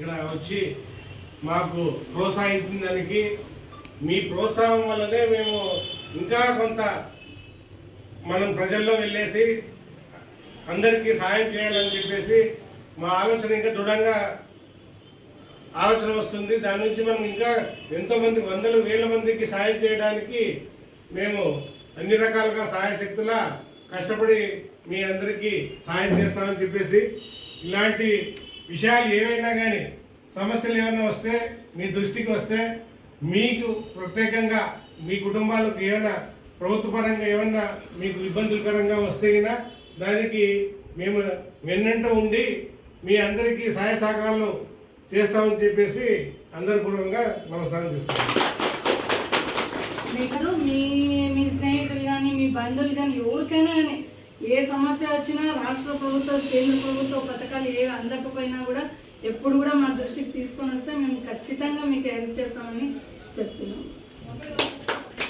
ఇక్కడ వచ్చి మాకు ప్రోత్సహించిన దానికి మీ ప్రోత్సాహం వల్లనే మేము ఇంకా కొంత మనం ప్రజల్లో వెళ్ళేసి అందరికీ సాయం చేయాలని చెప్పేసి మా ఆలోచన ఇంకా దృఢంగా ఆలోచన వస్తుంది. దాని నుంచి మనం ఇంకా ఎంతోమంది వందల వేల మందికి సాయం చేయడానికి మేము అన్ని రకాలుగా సహాయ శక్తుల కష్టపడి మీ అందరికీ సాయం చేస్తామని చెప్పేసి ఇలాంటి విషయాలు ఏవైనా కానీ సమస్యలు ఏమైనా వస్తే మీ దృష్టికి వస్తే మీకు ప్రత్యేకంగా మీ కుటుంబాలకు ఏమైనా ప్రభుత్వపరంగా ఏమన్నా మీకు ఇబ్బందులకరంగా వస్తే అయినా దానికి మేము వెన్నంట ఉండి మీ అందరికీ సహాయ సహకారాలు చేస్తామని చెప్పేసి అందరి పూర్వంగా నమస్కారం చేస్తాం మీకు మీ మీ స్నేహితులు కానీ మీ బంధువులు కానీ ఎవరికైనా కానీ ఏ సమస్య వచ్చినా రాష్ట్ర ప్రభుత్వ కేంద్ర ప్రభుత్వ పథకాలు ఏ అందకపోయినా కూడా ఎప్పుడు కూడా మా దృష్టికి తీసుకొని వస్తే మేము ఖచ్చితంగా మీకు హెల్ప్ చేస్తామని చెప్తున్నాం.